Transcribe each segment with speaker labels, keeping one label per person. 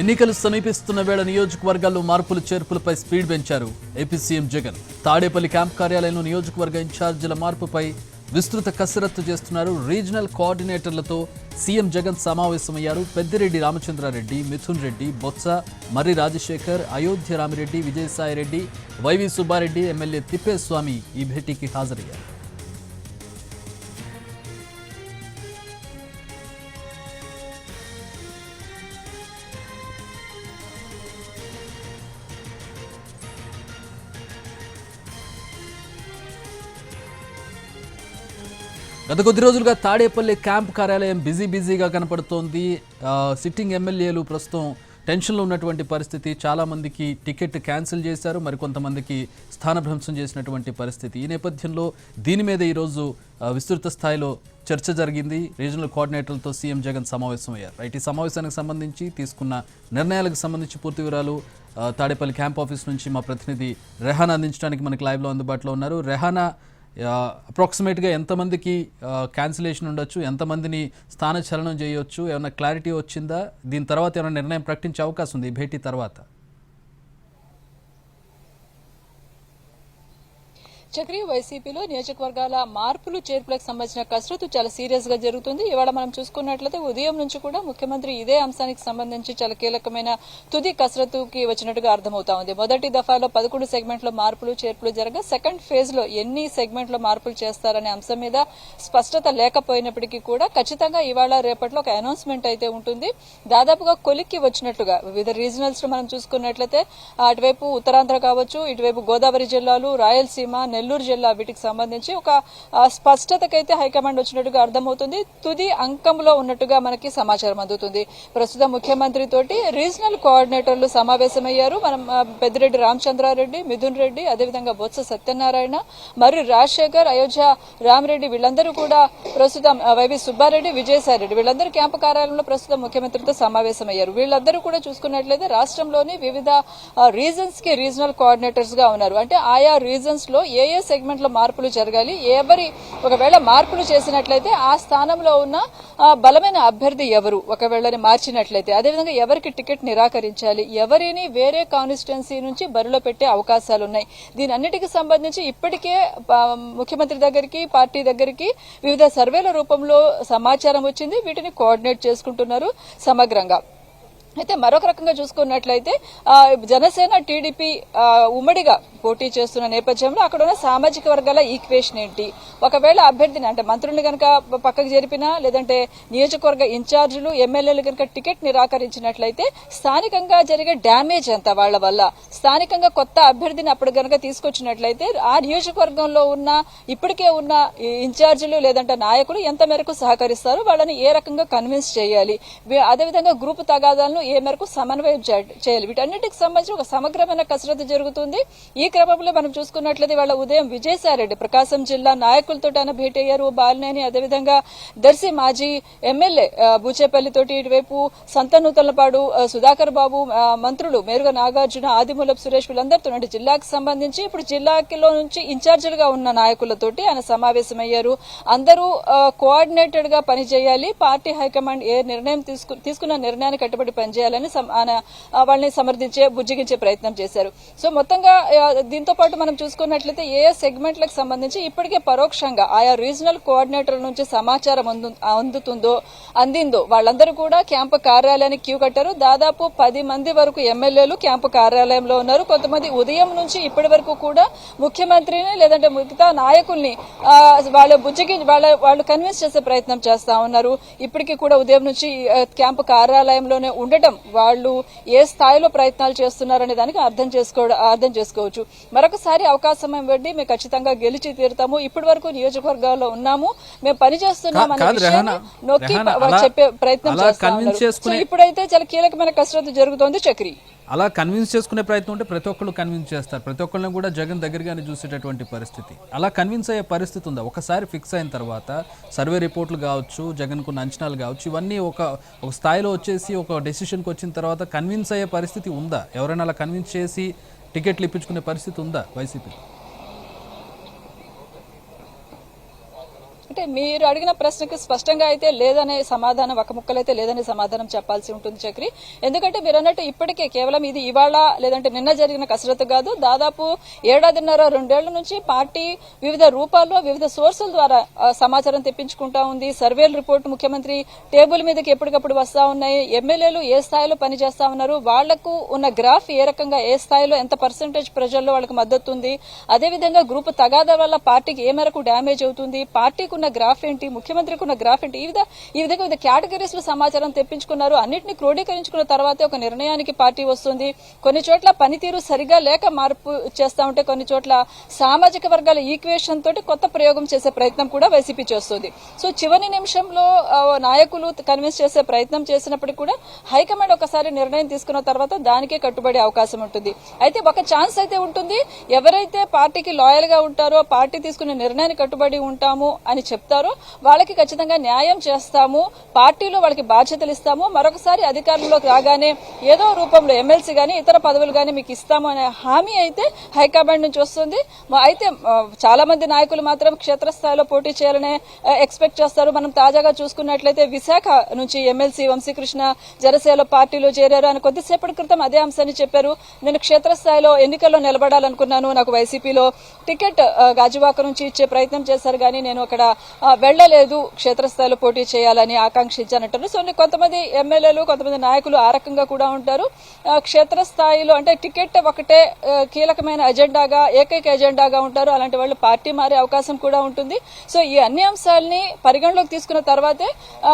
Speaker 1: ఎన్నికలు సమీపిస్తున్న వేళ నియోజకవర్గాల్లో మార్పులు చేర్పులపై స్పీడ్ పెంచారు AP CM Jagan. Tadepalli camp కార్యాలయంలో నియోజకవర్గ ఇన్ఛార్జీల మార్పుపై విస్తృత కసరత్తు చేస్తున్నారు రీజనల్ కోఆర్డినేటర్లతో సీఎం జగన్ సమావేశమయ్యారు పెద్దిరెడ్డి రామచంద్రారెడ్డి మిథున్ రెడ్డి బొత్స మర్రి రాజశేఖర్ అయోధ్య రామిరెడ్డి విజయసాయిరెడ్డి వైవి సుబ్బారెడ్డి ఎమ్మెల్యే తిప్పేస్వామి ఈ భేటీకి హాజరయ్యారు. గత కొద్ది రోజులుగా తాడేపల్లి క్యాంప్ కార్యాలయం బిజీ బిజీగా కనపడుతోంది. సిట్టింగ్ ఎమ్మెల్యేలు ప్రస్తుతం టెన్షన్లో ఉన్నటువంటి పరిస్థితి. చాలామందికి టికెట్ క్యాన్సిల్ చేశారు. మరికొంతమందికి స్థానభ్రంశం చేసినటువంటి పరిస్థితి. ఈ నేపథ్యంలో దీని మీద ఈరోజు విస్తృత స్థాయిలో చర్చ జరిగింది. రీజనల్ కోఆర్డినేటర్లతో సీఎం జగన్ సమావేశమయ్యారు. రైట్ ఈ సమావేశానికి సంబంధించి తీసుకున్న నిర్ణయాలకు సంబంధించి పూర్తి వివరాలు తాడేపల్లి క్యాంప్ ఆఫీస్ నుంచి మా ప్రతినిధి రెహానా అందించడానికి మనకి లైవ్లో అందుబాటులో ఉన్నారు. రెహానా అప్రాక్సిమేట్గా ఎంతమందికి క్యాన్సిలేషన్ ఉండొచ్చు ఎంతమందిని స్థానచలనం చేయొచ్చు ఏమైనా క్లారిటీ వచ్చిందా? దీని తర్వాత ఏమైనా నిర్ణయం ప్రకటించే అవకాశం ఉంది ఈ భేటీ తర్వాత.
Speaker 2: చక్రీ వైసీపీలో నియోజకవర్గాల మార్పులు చేర్పులకు సంబంధించిన కసరత్తు చాలా సీరియస్గా జరుగుతుంది. ఇవాళ మనం చూసుకున్నట్లయితే ఉదయం నుంచి కూడా ముఖ్యమంత్రి ఇదే అంశానికి సంబంధించి చాలా కీలకమైన తుది కసరత్తుకి వచ్చినట్టుగా అర్థమవుతా ఉంది. మొదటి దఫాలో పదకొండు సెగ్మెంట్లో మార్పులు చేర్పులు జరగ సెకండ్ ఫేజ్లో ఎన్ని సెగ్మెంట్లో మార్పులు చేస్తారనే అంశం మీద స్పష్టత లేకపోయినప్పటికీ కూడా ఖచ్చితంగా ఇవాళ రేపట్లో ఒక అనౌన్స్మెంట్ అయితే ఉంటుంది. దాదాపుగా కొలిక్కి వచ్చినట్లుగా వివిధ రీజనల్స్లో మనం చూసుకున్నట్లయితే అటువైపు ఉత్తరాంధ్ర కావచ్చు ఇటువైపు గోదావరి జిల్లాలు రాయలసీమ నెల్లూరు జిల్లా వీటికి సంబంధించి ఒక స్పష్టతకైతే హైకమాండ్ వచ్చినట్టుగా అర్థమవుతుంది. తుది అంకంలో ఉన్నట్టుగా మనకి సమాచారం అందుతుంది. ప్రస్తుతం ముఖ్యమంత్రి తోటి రీజనల్ కోఆర్డినేటర్లు సమావేశమయ్యారు. మనం పెద్దిరెడ్డి రామచంద్రారెడ్డి మిథున్ రెడ్డి అదేవిధంగా బొత్స సత్యనారాయణ మరి రాజశేఖర్ అయోధ్య రామిరెడ్డి వీళ్ళందరూ కూడా ప్రస్తుతం వైవి సుబ్బారెడ్డి విజయసాయిరెడ్డి వీళ్ళందరూ క్యాంపు కార్యాలయంలో ప్రస్తుతం ముఖ్యమంత్రితో సమావేశమయ్యారు. వీళ్ళందరూ కూడా చూసుకున్నట్లయితే రాష్ట్రంలోని వివిధ రీజన్స్కి రీజనల్ కోఆర్డినేటర్స్గా ఉన్నారు. అంటే ఆయా రీజన్స్లో ఏ ఏ సెగ్మెంట్లో మార్పులు జరగాలి? ఎవరి ఒకవేళ మార్పులు చేసినట్లయితే ఆ స్థానంలో ఉన్న బలమైన అభ్యర్థి ఎవరు? ఒకవేళ మార్చినట్లయితే. అదేవిధంగా ఎవరికి టికెట్ నిరాకరించాలి? ఎవరిని వేరే కాన్స్టిట్యున్సీ నుంచి బరిలో పెట్టే అవకాశాలు ఉన్నాయి దీని అన్నిటికీ సంబంధించి ఇప్పటికే ముఖ్యమంత్రి దగ్గరికి పార్టీ దగ్గరికి వివిధ సర్వేల రూపంలో సమాచారం వచ్చింది. వీటిని కోఆర్డినేట్ చేసుకుంటున్నారు సమగ్రంగా. అయితే మరొక రకంగా చూసుకున్నట్లయితే జనసేన టీడీపీ ఉమ్మడిగా పోటీ చేస్తున్న నేపథ్యంలో అక్కడ ఉన్న సామాజిక వర్గాల ఈక్వేషన్ ఏంటి? ఒకవేళ అభ్యర్థిని అంటే మంత్రుల్ని కనుక పక్కకు జరిపినా లేదంటే నియోజకవర్గ ఇన్ఛార్జీలు ఎమ్మెల్యేలు కనుక టికెట్ నిరాకరించినట్లయితే స్థానికంగా జరిగే డ్యామేజ్ ఎంత వాళ్ళ వల్ల? స్థానికంగా కొత్త అభ్యర్థిని అప్పుడు కనుక తీసుకొచ్చినట్లయితే ఆ నియోజకవర్గంలో ఉన్న ఇప్పటికే ఉన్న ఇన్ఛార్జీలు లేదంటే నాయకులు ఎంత మేరకు సహకరిస్తారు వాళ్ళని ఏ రకంగా కన్విన్స్ చేయాలి? అదేవిధంగా గ్రూప్ తగాదాలను ఏ మేరకు సమన్వయం చేయాలి. వీటన్నిటికి సంబంధించి ఒక సమగ్రమైన కసరత్తు జరుగుతుంది. ఈ క్రమంలో మనం చూసుకున్నట్లయితే వాళ్ళ ఉదయం విజయసాయిరెడ్డి ప్రకాశం జిల్లా నాయకులతో ఆయన భేటీ అయ్యారు. బాలినేని అదేవిధంగా దర్శి మాజీ ఎమ్మెల్యే బూచేపల్లితోటి తోటి ఇటువైపు సంతనూతలపాడు సుధాకర్ బాబు మంత్రులు మేరుగ నాగార్జున ఆదిమూలపు సురేష్ వీళ్ళందరితో అంటే జిల్లాకు సంబంధించి ఇప్పుడు జిల్లాలో నుంచి ఇన్ఛార్జీలుగా ఉన్న నాయకులతోటి ఆయన సమావేశమయ్యారు. అందరూ కోఆర్డినేటెడ్గా పనిచేయాలి. పార్టీ హైకమాండ్ ఏ నిర్ణయం తీసుకున్న నిర్ణయానికి కట్టుబడి పనిచేయాలి. చేయాలని ఆయన వాళ్ళని సమర్థించే బుజ్జగించే ప్రయత్నం చేశారు. సో మొత్తంగా దీంతో పాటు మనం చూసుకున్నట్లయితే ఏ సెగ్మెంట్లకు సంబంధించి ఇప్పటికే పరోక్షంగా ఆయా రీజనల్ కోఆర్డినేటర్ల నుంచి సమాచారం అందుతుందో అందిందో వాళ్ళందరూ కూడా క్యాంపు కార్యాలయానికి క్యూ కట్టారు. దాదాపు పది మంది వరకు ఎమ్మెల్యేలు క్యాంపు కార్యాలయంలో ఉన్నారు. కొంతమంది ఉదయం నుంచి ఇప్పటి వరకు కూడా ముఖ్యమంత్రిని లేదంటే మిగతా నాయకుల్ని వాళ్ళ బుజ్జకి వాళ్ళ వాళ్ళు కన్విన్స్ చేసే ప్రయత్నం చేస్తా ఉన్నారు. ఇప్పటికీ కూడా ఉదయం నుంచి క్యాంపు కార్యాలయంలోనే ఉండటం వాళ్ళు ఏ స్థాయిలో ప్రయత్నాలు చేస్తున్నారనే దానికి అర్థం చేసుకోవడం అర్థం చేసుకోవచ్చు. మరొకసారి అవకాశం ఇవ్వండి మేము ఖచ్చితంగా గెలిచి తీరుతాము. ఇప్పటి వరకు నియోజకవర్గాల్లో ఉన్నాము. మేము పని చేస్తున్నాం అనే
Speaker 1: కాదు,
Speaker 2: విషయాన్ని
Speaker 1: రెహానా.
Speaker 2: నొక్కి చెప్పే ప్రయత్నం చేస్తా ఇప్పుడైతే చాలా కీలకమైన కసరత్తు జరుగుతోంది చక్రి.
Speaker 1: అలా కన్విన్స్ చేసుకునే ప్రయత్నం ఉంటే ప్రతి ఒక్కళ్ళు కన్విన్స్ చేస్తారు. ప్రతి ఒక్కళ్ళని కూడా జగన్ దగ్గరగానే చూసేటటువంటి పరిస్థితి. అలా కన్విన్స్ అయ్యే పరిస్థితి ఉందా? ఒకసారి ఫిక్స్ అయిన తర్వాత సర్వే రిపోర్ట్లు కావచ్చు జగన్కున్న అంచనాలు కావచ్చు ఇవన్నీ ఒక ఒక స్థాయిలో వచ్చేసి ఒక డెసిషన్కి వచ్చిన తర్వాత కన్విన్స్ అయ్యే పరిస్థితి ఉందా? ఎవరైనా అలా కన్విన్స్ చేసి టికెట్లు ఇప్పించుకునే పరిస్థితి ఉందా వైసీపీ
Speaker 2: అంటే మీరు అడిగిన ప్రశ్నకి స్పష్టంగా అయితే లేదనే సమాధానం ఒక ముక్కలైతే లేదనే సమాధానం చెప్పాల్సి ఉంటుంది చక్రి. ఎందుకంటే మీరు అన్నట్టు ఇప్పటికే కేవలం ఇది ఇవాళ లేదంటే నిన్న జరిగిన కసరత్తు కాదు. దాదాపు ఏడాదిన్నర రెండేళ్ళ నుంచి పార్టీ వివిధ రూపాల్లో వివిధ సోర్సుల ద్వారా సమాచారం తెప్పించుకుంటా ఉంది. సర్వేల రిపోర్ట్ ముఖ్యమంత్రి టేబుల్ మీదకి ఎప్పటికప్పుడు వస్తా ఉన్నాయి. ఎమ్మెల్యేలు ఏ స్థాయిలో పనిచేస్తా ఉన్నారు? వాళ్ళకు ఉన్న గ్రాఫ్ ఏ రకంగా ఏ స్థాయిలో ఎంత పర్సెంటేజ్ ప్రజల్లో వాళ్ళకి మద్దతు ఉంది? అదేవిధంగా గ్రూప్ తగాదా వల్ల పార్టీకి ఏ మేరకు డ్యామేజ్ అవుతుంది? పార్టీకి ఉన్న గ్రాఫ్ ఏంటి? ముఖ్యమంత్రికి ఉన్న గ్రాఫ్ ఏంటి? ఈ విధ ఈ విధంగా వివిధ కేటగిరీస్లో సమాచారం తెప్పించుకున్నారు. అన్నింటినీ క్రోడీకరించుకున్న తర్వాతే ఒక నిర్ణయానికి పార్టీ వస్తుంది. కొన్ని చోట్ల పనితీరు సరిగా లేక మార్పు చేస్తా ఉంటే కొన్ని చోట్ల సామాజిక వర్గాల ఈక్వేషన్ తోటి కొత్త ప్రయోగం చేసే ప్రయత్నం కూడా వైసీపీ చేస్తుంది. సో చివరి నిమిషంలో నాయకులు కన్విన్స్ చేసే ప్రయత్నం చేసినప్పటికీ కూడా హైకమాండ్ ఒకసారి నిర్ణయం తీసుకున్న తర్వాత దానికే కట్టుబడే అవకాశం ఉంటుంది. అయితే ఒక ఛాన్స్ అయితే ఉంటుంది. ఎవరైతే పార్టీకి లాయల్గా ఉంటారో పార్టీ తీసుకునే నిర్ణయానికి కట్టుబడి ఉంటాము అని చెప్తారో. వాళ్ళకి ఖచ్చితంగా న్యాయం చేస్తాము. పార్టీలో వాళ్ళకి బాధ్యతలు ఇస్తాము. మరొకసారి అధికారంలోకి రాగానే ఏదో రూపంలో ఎమ్మెల్సీ కానీ ఇతర పదవులు కానీ మీకు ఇస్తాము అనే హామీ అయితే హైకమాండ్ నుంచి వస్తుంది. అయితే చాలా మంది నాయకులు మాత్రం క్షేత్రస్థాయిలో పోటీ చేయాలనే ఎక్స్పెక్ట్ చేస్తారు. మనం తాజాగా చూసుకున్నట్లయితే విశాఖ నుంచి ఎమ్మెల్సీ వంశీకృష్ణ జనసేనలో పార్టీలో చేరారు అని కొద్దిసేపటి క్రితం అదే అంశాన్ని చెప్పారు. నేను క్షేత్రస్థాయిలో ఎన్నికల్లో నిలబడాలనుకున్నాను. నాకు వైసీపీలో టికెట్ గాజువాక నుంచి ఇచ్చే ప్రయత్నం చేశారు కానీ నేను అక్కడ ఆ, వెళ్ళలేదు క్షేత్రస్థాయిలో పోటీ చేయాలని ఆకాంక్షించానంటారు సో కొంతమంది ఎమ్మెల్యేలు కొంతమంది నాయకులు ఆ రకంగా కూడా ఉంటారు. క్షేత్రస్థాయిలో అంటే టికెట్ ఒకటే కీలకమైన ఎజెండాగా ఏకైక ఎజెండాగా ఉంటారు. అలాంటి వాళ్ళు పార్టీ మారే అవకాశం కూడా ఉంటుంది. సో ఈ అన్ని అంశాలని పరిగణలోకి తీసుకున్న తర్వాతే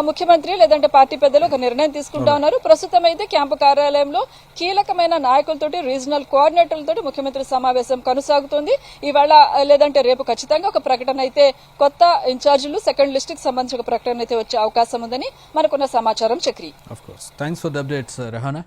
Speaker 2: ముఖ్యమంత్రి లేదంటే పార్టీ పెద్దలు ఒక నిర్ణయం తీసుకుంటా ఉన్నారు. ప్రస్తుతం అయితే క్యాంపు కార్యాలయంలో కీలకమైన నాయకులతోటి రీజనల్ కోఆర్డినేటర్లతోటి ముఖ్యమంత్రి సమావేశం కొనసాగుతుంది. ఇవాళ లేదంటే రేపు ఖచ్చితంగా ఒక ప్రకటన అయితే కొత్త ఇన్ఛార్జీలు సెకండ్ లిస్ట్కి సంబంధించి ప్రకటన అయితే వచ్చే అవకాశం ఉందని మనకున్న సమాచారం Chakri.
Speaker 1: Of course thanks for the updates Rehana